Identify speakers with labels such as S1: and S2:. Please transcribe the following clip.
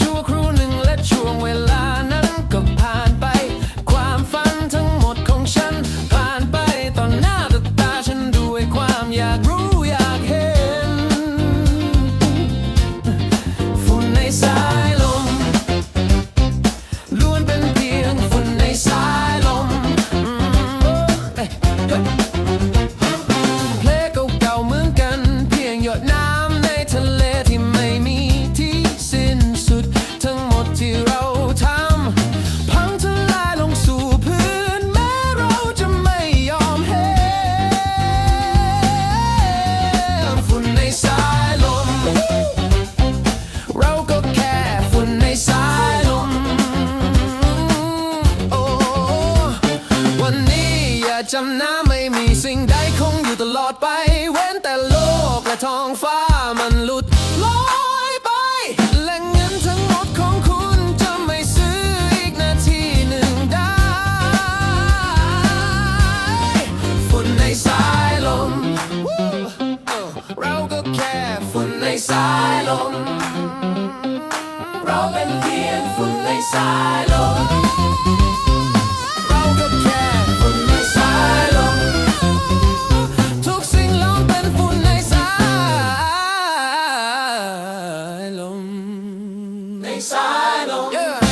S1: ฉัน เพลงเก่าๆเหมือนกัน เพียงหยดน้ำในทะเลที่ไม่มีที่สิ้นสุด ทั้งหมดที่เราทำพังทลายลงสู่พื้น แม้เราจะไม่ยอมเห็นฝุ่นในสายลม เราก็แค่ฝุ่นในสายลม โอ้วันนี้อย่าจำนะไมีสิ่งใดคงอยู่ตลอดไป เว้นแต่โลกและท้องฟ้ามันหลุดลอยไป และเงินทั้งหมดของคุณจะไม่ซื้ออีกนาทีหนึ่งได้ฝุ่นในสายลม เราก็แค่ฝุ่นในสายลม เราเป็นเพียงฝุ่นในสายลม Yeah.